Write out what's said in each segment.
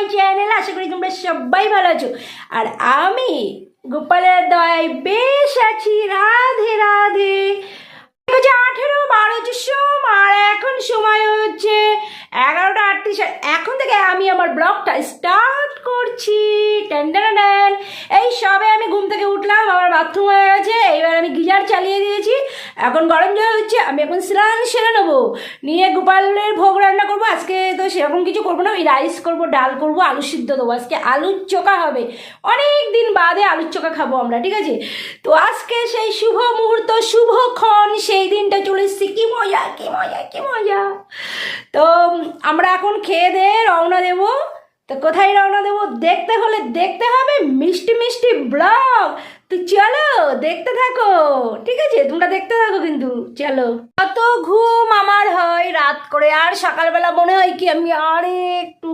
My channel আশা করি তোমরা সবাই ভালো আছো। আর আমি গোপালের দয়ায় বেশ আছি, রাধে রাধে। হচ্ছে আঠেরো, বারো সোম, আর এখন সময় হচ্ছে এগারোটা আটত্রিশ। এখন থেকে আমি আমার ব্লগটা স্টার্ট করছি। টেন টেন টেন এই সবে আমি ঘুম থেকে উঠলাম, আমার বাথরুম হয়ে গেছে। এইবার আমি গিজার চালিয়ে দিয়েছি। এখন গরম জল হচ্ছে, আমি এখন স্নান সেরে নেব। নিয়ে গোপালের ভোগ রান্না করব। আজকে সেরকম কিছু করব না, ওই রাইস করব, ডাল করব, আলু সিদ্ধ দেবো। আজকে আলুর চোখা হবে। অনেক দিন বাদে আলুর চোখা খাব আমরা, ঠিক আছে? তো আজকে সেই শুভ মুহূর্ত শুভক্ষণ সেই দিনটা চলে এসেছি। কি মজা কি মজা কি মজা। তো আমরা এখন খেয়ে দিয়ে রওনা দেবো। তো কোথায় রওনা দেবো? দেখতে হলে দেখতে হবে মিষ্টি মিষ্টি ব্লগ। তো চলো দেখতে থাকো। ঠিক আছে তোমরা দেখতে থাকো কিন্তু চলো। কত ঘুম আমার হয় রাত করে আর সকালবেলা মনে হয় কি আমি আর একটু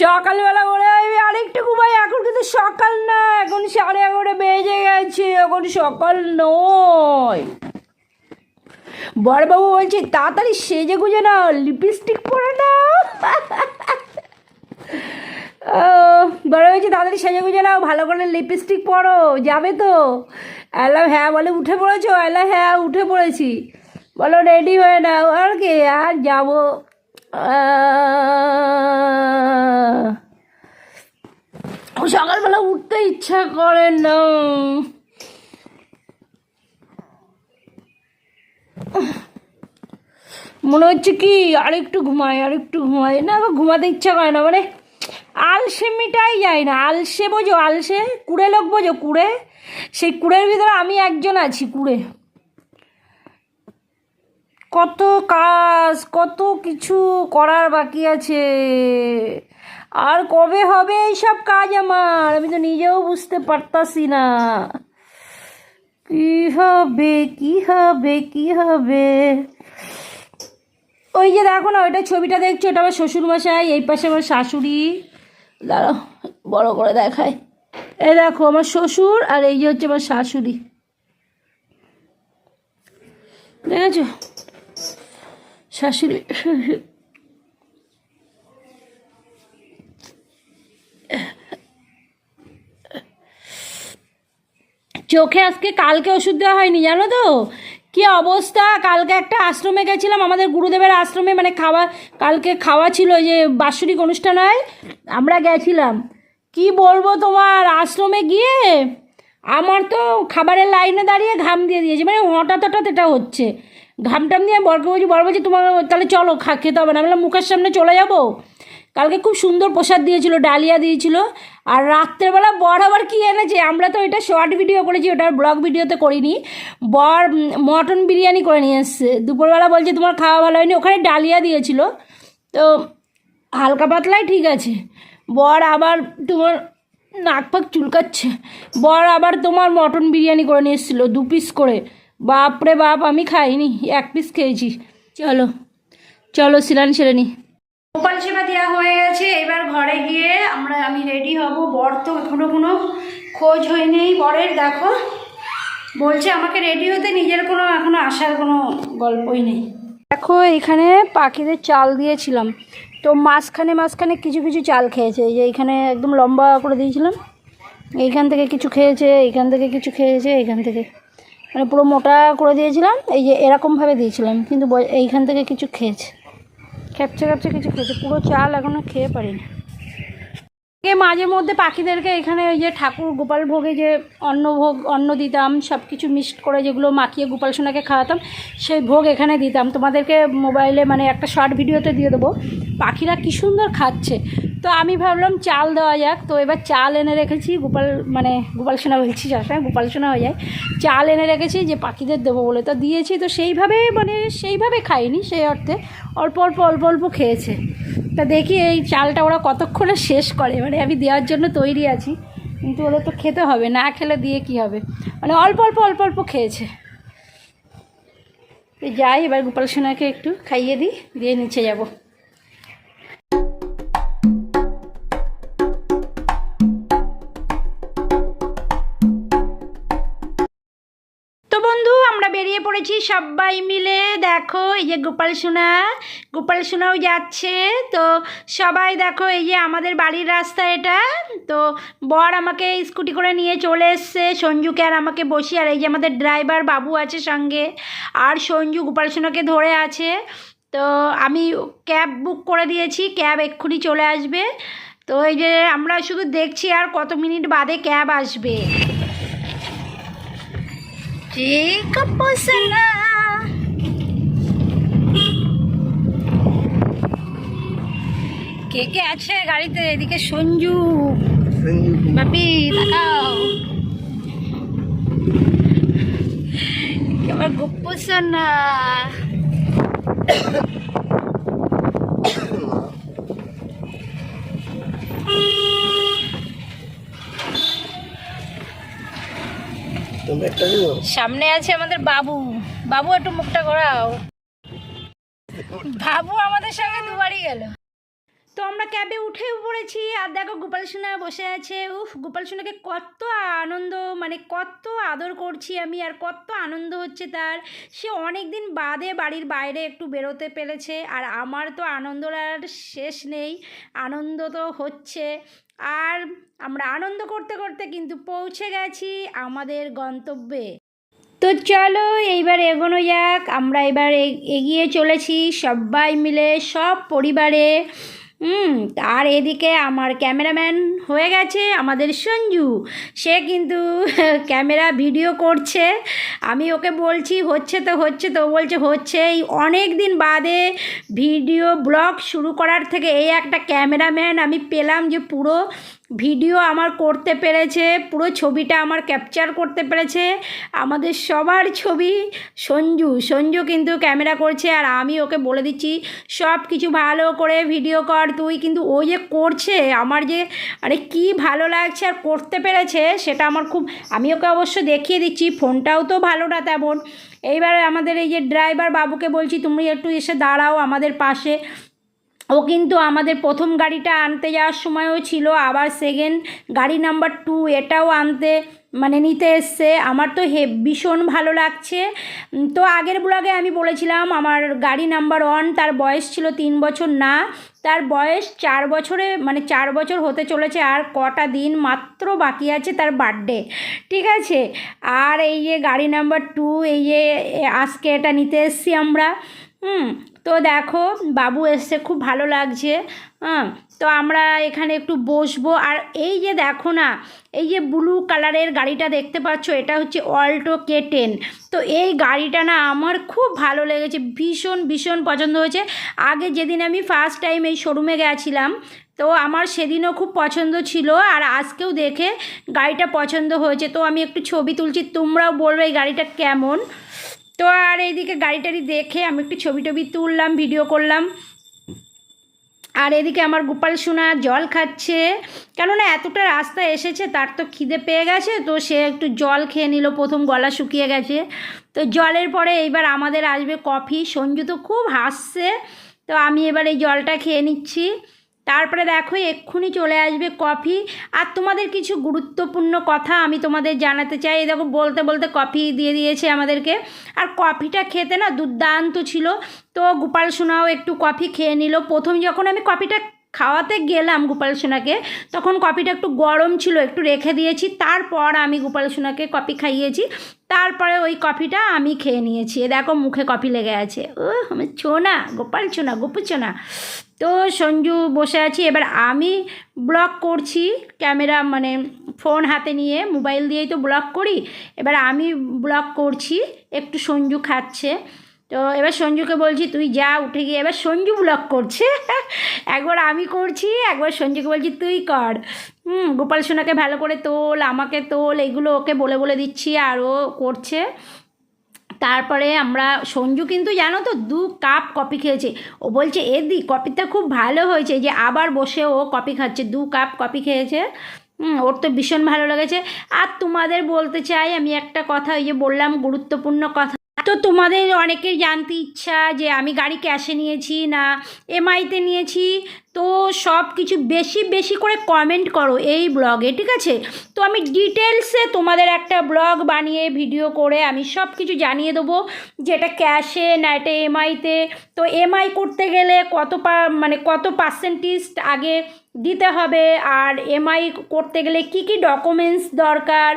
সকালবেলা মনে হয় আমি আরেকটু ঘুমাই এখন কিন্তু সকাল না এখন সাড়ে এগারোটা বেজে গেছে এখন সকাল নয়। বড়বাবু বলছে তাড়াতাড়ি সেজে গুজে নাও লিপস্টিক পরে ও, বড় হয়েছে, তাড়াতাড়ি সেজে গুজে নাও, ভালো করে লিপস্টিক পরো, যাবে তো। এলা হ্যাঁ বলে উঠে পড়েছো? এলা হ্যাঁ উঠে পড়েছি। বলো রেডি হয়ে নাও, আর কি? আর যাব। সকালবেলা উঠতে ইচ্ছা করে না। মনে হচ্ছে কি, আরেকটু ঘুমাই, আরেকটু ঘুমায় না ঘুমাতে ইচ্ছা করে না মানে আলসেমিটাই যায় না, আলসে বোঝো, আলসে কুড়ে লোক বোঝো, কুড়ে? সেই কুড়ের ভিতরে আমি একজন আছি, কুড়ে। কত কাজ, কত কিছু করার বাকি আছে। আর কবে হবে এইসব কাজ আমার? আমি তো নিজেও বুঝতে পারতাছি না। কি হবে কি হবে কি হবে? ওই যে দেখো না, ওইটা ছবিটা দেখছ? ওটা আমার শ্বশুরমশাই, এই পাশে আমার শাশুড়ি। দাঁড়াও, বড় করে দেখায় এই দেখো, আমার শ্বশুর আর এই যে হচ্ছে আমার শাশুড়ি। দেখেছ? শাশুড়ি। চোখে আজকে কালকে ওষুধ দেওয়া হয়নি, জানো তো? কি অবস্থা? কালকে একটা আশ্রমে গেছিলাম, আমাদের গুরুদেবের আশ্রমে মানে খাওয়া, কালকে খাওয়া ছিল যে বাৎসরিক অনুষ্ঠান হয়, আমরা গেছিলাম। কি বলব তোমার, আশ্রমে গিয়ে আমার তো খাবারের লাইনে দাঁড়িয়ে ঘাম দিয়ে দিয়েছে মানে হঠাৎ হঠাৎ এটা হচ্ছে। ঘামটাম দিয়ে বরকে বলছি, বর বলছি তোমার তাহলে চলো, খা, খেতে হবে না। আমি মুখের সামনে চলে যাব? কালকে খুব সুন্দর প্রসাদ দিয়েছিল, ডালিয়া দিয়েছিল। আর রাত্রেবেলা বর আবার কি এনেছে? আমরা তো এটা শর্ট ভিডিও করেছি, ওটার ব্লগ ভিডিওতে করিনি। বর মটন বিরিয়ানি করে নিয়ে এসছে। দুপুরবেলা বলছে, তোমার খাওয়া ভালো হয়নি। ওখানে ডালিয়া দিয়েছিল। তো হালকা পাতলাই ঠিক আছে। বর আবার তোমার নাক ফাক চুলকাচ্ছে। বর আবার তোমার মটন বিরিয়ানি করে নিয়ে এসেছিল, দু পিস করে। বাপরে বাপ, আমি খাইনি, এক পিস খেয়েছি। চলো চলো সিলান সেরে নি। গোপাল সেবা দেওয়া হয়ে গেছে, এবার ঘরে গিয়ে আমরা আমি রেডি হব। বর তো এখনও কোনো খোঁজ হয়নি। বরের দেখো, বলছে আমাকে রেডি হতে নিজের কোনো এখনও আসার কোনো গল্পই নেই। দেখো, এখানে পাখিদের চাল দিয়েছিলাম। তো মাঝখানে মাঝখানে কিছু কিছু চাল খেয়েছে। এই যে এখানে একদম লম্বা করে দিয়েছিলাম। এইখান থেকে কিছু খেয়েছে, এইখান থেকে কিছু খেয়েছে, এইখান থেকে। মানে পুরো মোটা করে দিয়েছিলাম। এই যে এরকমভাবে দিয়েছিলাম, কিন্তু এইখান থেকে কিছু খেয়েছে। ক্যাপচা ক্যাপচা কিছু খেয়েছে। পুরো চাল এখনও খেয়ে পারিনি। এ মাঝে মধ্যে পাখিদেরকে এখানে ওই যে ঠাকুর গোপাল ভোগে যে অন্নভোগ, অন্ন দিতাম সব কিছু মিক্সড করে যেগুলো মাখিয়ে গোপাল সোনাকে খাওয়াতাম, সেই ভোগ এখানে দিতাম। তোমাদেরকে মোবাইলে মানে একটা শর্ট ভিডিওতে দিয়ে দেবো। পাখিরা কী সুন্দর খাচ্ছে। তো আমি ভাবলাম চাল দেওয়া যাক। তো এবার চাল এনে রেখেছি। গোপাল মানে গোপাল সোনা বলছি যার সবসময় গোপাল সোনা হয়ে যায়। চাল এনে রেখেছি যে পাখিদের দেবো বলে। তো দিয়েছি, তো সেইভাবে মানে সেইভাবে খাইনি সেই অর্থে। অল্প অল্প অল্প অল্প খেয়েছে। তা দেখি এই চালটা ওরা কতক্ষণে শেষ করে। মানে আমি দেওয়ার জন্য তৈরি আছি। কিন্তু ওদের তো খেতে হবে, না খেলে দিয়ে কি হবে? মানে অল্প অল্প অল্প অল্প খেয়েছে। যাই, এবার গোপাল সোনাকে একটু খাইয়ে দিই। দিয়ে নিচে যাব। পড়েছি সবাই মিলে দেখো, এই যে গোপাল সোনা, গোপাল সোনাও যাচ্ছে। তো সবাই দেখো, এই যে আমাদের বাড়ির রাস্তা এটা। তো বর আমাকে স্কুটি করে নিয়ে চলে এসছে, সঞ্জুকে আর আমাকে বসি আর এই যে আমাদের ড্রাইভার বাবু আছে সঙ্গে, আর সঞ্জু গোপাল সোনাকে ধরে আছে। তো আমি ক্যাব বুক করে দিয়েছি, ক্যাব এক্ষুনি চলে আসবে। তো এই যে আমরা শুধু দেখছি আর কত মিনিট বাদে ক্যাব আসবে। ঠিক না কে কে আছে গাড়িতে? এদিকে সঞ্জু। বাপি তাকাও। আমার গপ্প না সামনে আছে আমাদের বাবু। বাবু একটু মুখটা ঘোরাও। বাবু আমাদের সঙ্গে দুবারই গেল। তো আমরা ক্যাবে উঠে পড়েছি আর দেখো গোপাল সোনা বসে আছে। উফ গোপাল সোনাকে কত আনন্দ মানে কত আদর করছি আমি আর কত আনন্দ হচ্ছে তার। সে অনেক দিন বাদে বাড়ির বাইরে একটু বেরোতে পেরেছে আর আমার তো আনন্দ আর শেষ নেই। আনন্দ তো হচ্ছে। আর আমরা আনন্দ করতে করতে কিন্তু পৌঁছে গেছি আমাদের গন্তব্যে। তো চলো এইবার এগোনো যাক, আমরা এবার এগিয়ে চলেছি সবাই মিলে, সব পরিবারে। হুম, আর এদিকে আমার ক্যামেরাম্যান হয়ে গেছে আমাদের সঞ্জু। সে কিন্তু ক্যামেরা ভিডিও করছে। আমি ওকে বলছি, হচ্ছে তো হচ্ছে তো। বলছে, হচ্ছে। এই অনেক দিন বাদে ভিডিও ব্লগ শুরু করার থেকে এই একটা ক্যামেরাম্যান আমি পেলাম যে পুরো ভিডিও আমার করতে পেরেছে, পুরো ছবিটা আমার ক্যাপচার করতে পেরেছে। আমাদের সবার ছবি সঞ্জু সঞ্জু কিন্তু ক্যামেরা করছে আর আমি ওকে বলে দিচ্ছি, সব কিছু ভালো করে ভিডিও কর, তুই কিন্তু ও যে করছে, আমার যে, আরে কি ভালো লাগছে আর করতে পেরেছে, সেটা আমার খুব, আমি ওকে অবশ্য দেখিয়ে দিচ্ছি, ফোনটাও তো ভালো না তেমন। এইবার আমাদের এই যে ড্রাইভার বাবুকে বলছি, তুমি একটু এসে দাঁড়াও আমাদের পাশে। ও কিন্তু আমাদের প্রথম গাড়িটা আনতে যাওয়ার সময়ও ছিল, আবার সেকেন্ড গাড়ি নাম্বার টু এটাও আনতে মানে নিতে এসছে। আমার তো হে, ভীষণ ভালো লাগছে। তো আগের ব্লগে আমি বলেছিলাম, আমার গাড়ি নাম্বার ওয়ান তার বয়স ছিল তিন বছর, না, তার বয়স চার বছরে মানে চার বছর হতে চলেছে, আর কটা দিন মাত্র বাকি আছে তার বার্থডে ঠিক আছে? আর এই যে গাড়ি নাম্বার টু এই যে আজকে এটা নিতে এসছি আমরা। হুম তো দেখো, বাবু এসছে, খুব ভালো লাগছে হ্যাঁ? তো আমরা এখানে একটু বসবো। আর এই যে দেখো না, এই যে ব্লু কালারের গাড়িটা দেখতে পাচ্ছ, এটা হচ্ছে অল্টো কে টেন তো এই গাড়িটা না আমার খুব ভালো লেগেছে, ভীষণ ভীষণ পছন্দ হয়েছে। আগে যেদিন আমি ফার্স্ট টাইম এই শোরুমে গেছিলাম, তো আমার সেদিনও খুব পছন্দ ছিল, আর আজকেও দেখে গাড়িটা পছন্দ হয়েছে। তো আমি একটু ছবি তুলছি, তোমরাও বলবে এই গাড়িটা কেমন? তো আর এইদিকে গাড়ি টাড়ি দেখে আমি একটু ছবি টবি তুললাম ভিডিও করলাম। আর এদিকে আমার গোপাল সোনা জল খাচ্ছে। কেননা এতটা রাস্তা এসেছে, তার তো খিদে পেয়ে গেছে, তো সে একটু জল খেয়ে নিল, প্রথম গলা শুকিয়ে গেছে। তো জলের পরে এইবার আমাদের আসবে কফি। সঞ্জু তো খুব হাসছে, তো আমি এবার এই জলটা খেয়ে নিচ্ছি। তারপরে দেখো, এক্ষুনি চলে আসবে কফি। আর তোমাদের কিছু গুরুত্বপূর্ণ কথা আমি তোমাদের জানাতে চাই। এই দেখো, বলতে বলতে কফি দিয়ে দিয়েছে আমাদেরকে। আর কফিটা খেতে না দুর্দান্ত ছিল। তো গোপাল সোনাও একটু কফি খেয়ে নিল। প্রথম যখন আমি কফিটা খাওয়াতে গেলাম গোপাল সোনাকে। তখন কফিটা একটু গরম ছিল, একটু রেখে দিয়েছি। তারপর আমি গোপাল সোনাকে কপি খাইয়েছি। তারপরে ওই কফিটা আমি খেয়ে নিয়েছি। দেখো মুখে কফি লেগে আছে। ও আমার ছোনা গোপাল ছোনা গোপু ছোনা তো সঞ্জু বসে আছি। এবার আমি ব্লগ করছি ক্যামেরা মানে ফোন হাতে নিয়ে, মোবাইল দিয়েই তো ব্লগ করি। এবার আমি ব্লগ করছি, একটু সঞ্জু খাচ্ছে। তো এবার সঞ্জুকে বলছি, তুই যা, উঠে গিয়ে। এবার সঞ্জু ব্লগ করছে। একবার আমি করছি, একবার সঞ্জুকে বলছি, তুই কর। হুম, গোপাল সোনাকে ভালো করে তোল, আমাকে তোল, এগুলো ওকে বলে বলে দিচ্ছি আর ও করছে। তারপরে আমরা, সঞ্জু কিন্তু জানো তো দু কাপ কফি খেয়েছে। ও বলছে, এদি দি কফিটা খুব ভালো হয়েছে যে আবার বসে ও কফি খাচ্ছে। দু কাপ কফি খেয়েছে। ওর তো ভীষণ ভালো লেগেছে। আর তোমাদের বলতে চাই, আমি একটা কথা ওই যে বললাম, গুরুত্বপূর্ণ কথা তোমাদের অনেকের জানতে ইচ্ছা যে আমি গাড়ি ক্যাশে নিয়েছি না এমআইতে নিয়েছি, তো সব কিছু বেশি বেশি করে কমেন্ট করো এই ব্লগে ঠিক আছে? তো আমি ডিটেলসে তোমাদের একটা ব্লগ বানিয়ে ভিডিও করে আমি সব কিছু জানিয়ে দেবো যে এটা ক্যাশে না এটা এমআইতে। তো এমআই করতে গেলে কত পা মানে কত পার্সেন্টেজ আগে দিতে হবে, আর এমআই করতে গেলে কি কি ডকুমেন্টস দরকার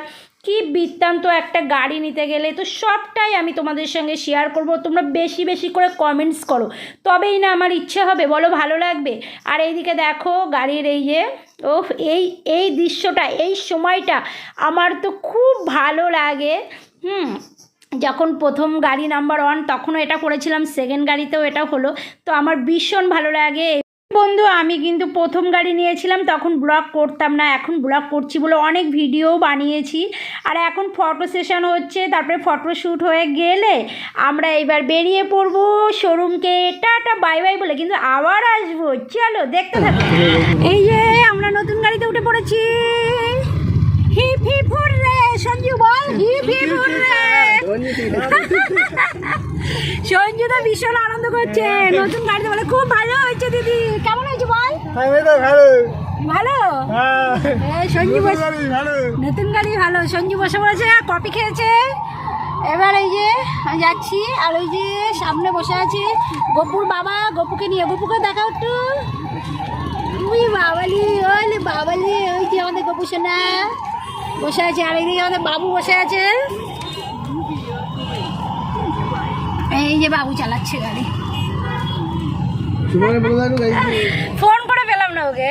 কি বৃত্তান্ত একটা গাড়ি নিতে গেলে তো সবটাই আমি তোমাদের সঙ্গে শেয়ার করব। তোমরা বেশি বেশি করে কমেন্টস করো। তবেই না আমার ইচ্ছে হবে, বলো ভালো লাগবে? আর এইদিকে দেখো গাড়ির এই যে ও এই এই দৃশ্যটা, এই সময়টা আমার তো খুব ভালো লাগে। হুম, যখন প্রথম গাড়ি নাম্বার ওয়ান তখনও এটা করেছিলাম সেকেন্ড গাড়িতেও এটা হলো। তো আমার ভীষণ ভালো লাগে। বন্ধু, আমি কিন্তু প্রথম গাড়ি নিয়েছিলাম, তখন ব্লগ করতাম না, এখন ব্লগ করছি বলে অনেক ভিডিও বানিয়েছি। আর এখন ফটো সেশন হচ্ছে, তারপরে ফটো শ্যুট হয়ে গেলে আমরা এবার বেরিয়ে পড়ব শোরুমকে টাটা বাই বাই বলে কিন্তু আবার আসব। চলো, দেখতে থাকো। এই যে, আমরা নতুন গাড়িতে উঠে পড়েছি। হিপ হিপ হুররে, সঞ্জু বল, হিপ হিপ হুররে। সঞ্জু তো ভীষণ আনন্দ করছে। নতুন গাড়িতে বলে খুব ভালো হয়েছে দিদি। কেমন হয়েছে বল? তো ভালো। ভালো? হ্যাঁ। সঞ্জু নতুন গাড়ি ভালো। সঞ্জু বসে পড়েছে কফি খেয়েছে। এবার এই যে যাচ্ছি আর ওই যে সামনে বসে আছে। গপুর বাবা গপুকে নিয়ে। গপুকে দেখাও একটু। তুই বাবালি ওলে বাবালি ওই যে আমাদের গপু সোনা বসে আছে আর এইদিকে আমাদের বাবু বসে আছে। এই যে বাবু চালাচ্ছে গাড়ি। ফোন করে পেলাম না ওকে।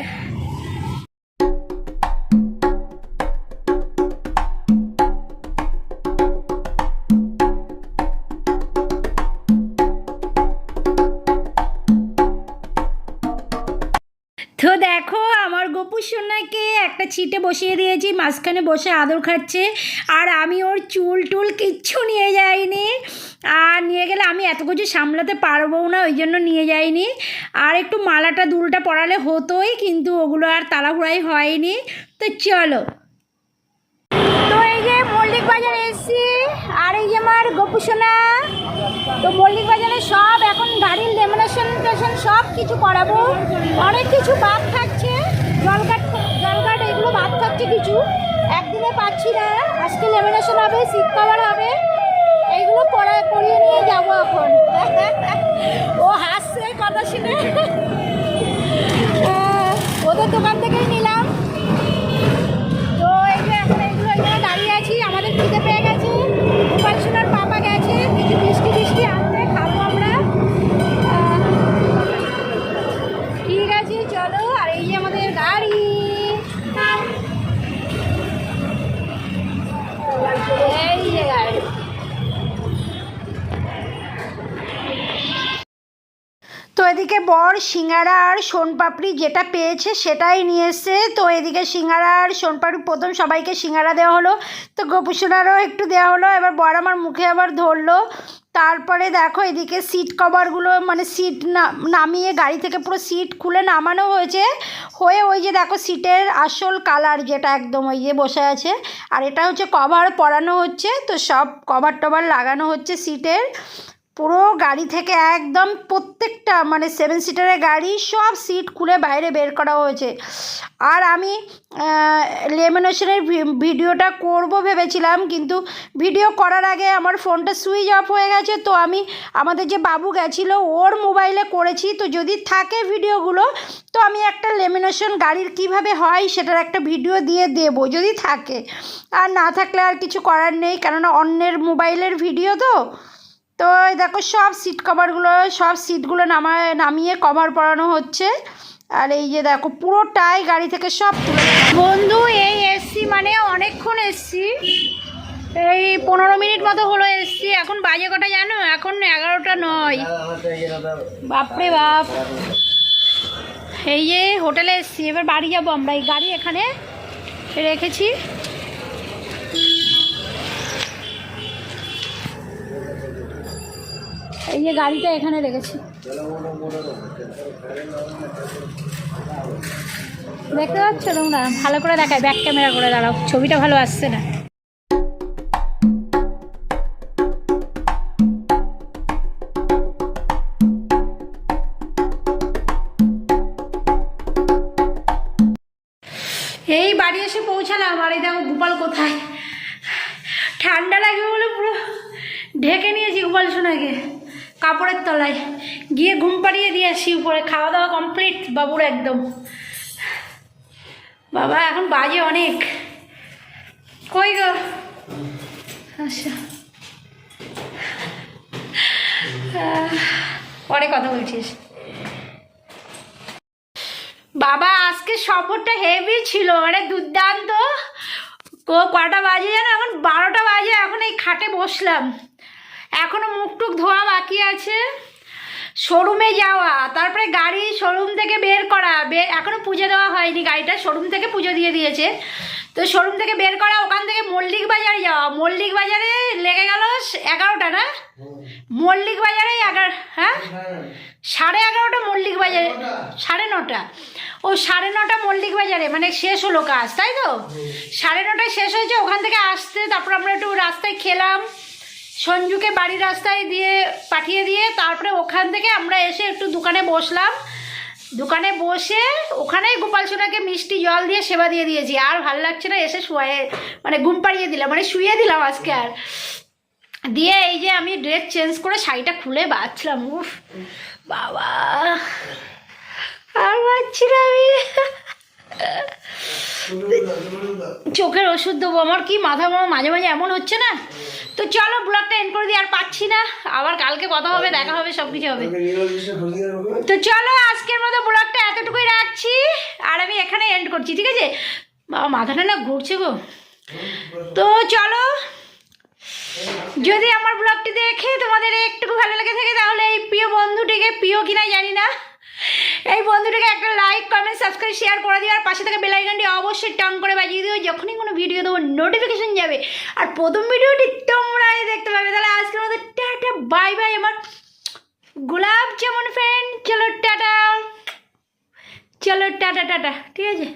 তো দেখো গপু সোনাকে একটা ছিটে বসিয়ে দিয়েছি, মাঝখানে বসে আদর খাচ্ছে, আর আমি ওর চুল টুল কিচ্ছু নিয়ে যাইনি। আর নিয়ে গেলে আমি এত কিছু সামলাতে পারব না, ওই জন্য নিয়ে যাইনি। আর একটু মালাটা দুলটা পরালে হতোই, কিন্তু ওগুলো আর তাড়াহুড়াই হয়নি। তো চলো। তো এই যে মল্লিক বাজারে এসেছি, আর এই যে আমার গপু সোনা। তো মল্লিক বাজারে সব এখন গাড়ির লেমিনেশন টেশন সব কিছু করাবো। অনেক কিছু বাদ থাকছে জলকাট জলকাট এগুলো বাদ থাকছে কিছু। একদিনে পাচ্ছি না। আজকে লেমিনেশন হবে শীত খাবার হবে। এইগুলো পড়া করিয়ে নিয়ে যাব এখন। ও হাসছে কথা শুনে। আহ, ওদের দোকান থেকেই এই আমাদের গাড়ি। তো এদিকে বর সিঙ্গারা আর সোনপাপড়ি যেটা পেয়েছে সেটাই নিয়ে এসছে। তো এদিকে সিঙ্গারা আর সোনপাপড়ি প্রথম সবাইকে সিঙ্গারা দেওয়া হলো। তো গোপুসোনারও একটু দেওয়া হলো। এবার বর আমার মুখে আবার ধরলো। তারপরে দেখো এদিকে সিট কভারগুলো মানে সিট নামিয়ে গাড়ি থেকে পুরো সিট খুলে নামানো হয়েছে। হয়ে ওই যে দেখো সিটের আসল কালার যেটা একদম ওই যে বসে আছে। আর এটা হচ্ছে কভার পরানো হচ্ছে, তো সব কভার টভার লাগানো হচ্ছে সিটের পুরো গাড়ি থেকে একদম প্রত্যেকটা মানে সেভেন সিটারের গাড়ি সব সিট খুলে বাইরে বের করা হয়েছে। আর আমি লেমিনেশনের ভিডিওটা করব ভেবেছিলাম, কিন্তু ভিডিও করার আগে আমার ফোনটা সুইচ অফ হয়ে গেছে, তো আমি আমাদের যে বাবু গেছিল, ওর মোবাইলে করেছি। তো যদি থাকে ভিডিওগুলো তো আমি একটা লেমিনেশন গাড়ির কীভাবে হয় সেটার একটা ভিডিও দিয়ে দেবো, যদি থাকে। আর না থাকলে আর কিছু করার নেই, কেননা অন্যের মোবাইলের ভিডিও তো। তো দেখো সব সিট কভারগুলো সব সিটগুলো নামায়, নামিয়ে কভার পরানো হচ্ছে। আর এই যে দেখো, পুরোটাই গাড়ি থেকে সব তুলে বন্ধু, এই এসছি মানে অনেকক্ষণ এসছি এই পনেরো মিনিট মতো হলো এসছি এখন বাজে কটা জানো? এখন এগারোটা নয়। বাপরে বাপ। এই যে হোটেলে এসছি। এবার বাড়ি যাব আমরা। এই গাড়ি এখানে রেখেছি। যে গাড়িটা এখানে রেখেছি। দেখতে পাচ্ছ তোমরা? ভালো করে দেখায় ব্যাক ক্যামেরা করে দাঁড়াও, ছবিটা ভালো আসছে না। এই বাড়ি এসে পৌঁছালাম, আর এই দেখো গোপাল কোথায়? ঠান্ডা লাগবে বলে পুরো ঢেকে নিয়েছি গোপাল সোনাকে। কাপড়ের তলায়। গিয়ে ঘুম পাড়িয়ে দিয়ে আসি উপরে। খাওয়া দাওয়া কমপ্লিট বাবুর একদম। বাবা, এখন বাজে অনেক। কই গো? আচ্ছা। পরে কথা বলছিস। বাবা, আজকে সফরটা হেভি ছিল মানে দুর্দান্ত। কটা বাজে জানো এখন বারোটা বাজে, এখন এই খাটে বসলাম। এখনও মুখ টুক ধোয়া বাকি আছে। শোরুমে যাওয়া তারপরে গাড়ি শোরুম থেকে বের করা বের এখনও পুজো দেওয়া হয়নি গাড়িটা শোরুম থেকে পুজো দিয়ে দিয়েছে। তো শোরুম থেকে বের করা ওখান থেকে মল্লিক বাজারে যাওয়া। মল্লিক বাজারে লেগে গেল এগারোটা না? মল্লিক বাজারে এগারো হ্যাঁ? সাড়ে এগারোটা মল্লিক বাজারে সাড়ে নটা। ও সাড়ে নটা মল্লিক বাজারে মানে শেষ হলো কাজ তাই তো? সাড়ে নটায় শেষ হয়েছে ওখান থেকে আসতে তারপর আমরা একটু রাস্তায় খেলাম। সঞ্জুকে বাড়ির রাস্তায় দিয়ে পাঠিয়ে দিয়ে তারপরে ওখান থেকে আমরা এসে একটু দোকানে বসলাম। দোকানে বসে ওখানেই গোপাল সোনাকে মিষ্টি জল দিয়ে সেবা দিয়ে দিয়েছি। আর ভালো লাগছে না, এসে শুয়ে মানে ঘুম পাড়িয়ে দিলাম মানে শুয়ে দিলাম আজকে আর। দিয়ে এই যে আমি ড্রেস চেঞ্জ করে শাড়িটা খুলে বাঁচলাম, উফ, বাবা। আর বাঁচছি না আমি। চোখের ওষুধ দেবো। আমার কি মাথা আমার মাঝে মাঝে এমন হচ্ছে না? তো চলো ব্লগটা এন্ড করে দিই আর পাচ্ছি না। আবার কালকে কথা হবে দেখা হবে সব কিছু হবে তো চলো আজকের মতো ব্লগটা এতটুকুই রাখছি আর আমি এখানে এন্ড করছি ঠিক আছে? বাবা মাথাটা না ঘুরছে গো। তো চলো যদি আমার ব্লগটি দেখে তোমাদের একটু ভালো লেগে থাকে তাহলে এই প্রিয় বন্ধুটিকে প্রিয় কিনা জানি না। এই বন্ধুটাকে একটা লাইক কমেন্ট সাবস্ক্রাইব শেয়ার করে দিও। আর পাশে থাকা বেল আইকনটি অবশ্যই টং করে বাজিয়ে দিও। যখনই কোনো ভিডিও দেবো নোটিফিকেশন যাবে। আর প্রথম ভিডিওটি তোমরাই দেখতে পাবে। তাহলে আজকের মতো টাটা বাই বাই আমার গোলাপ যেমন ফ্রেন্ড চলো, টাটা। চলো, টাটা টাটা। ঠিক আছে?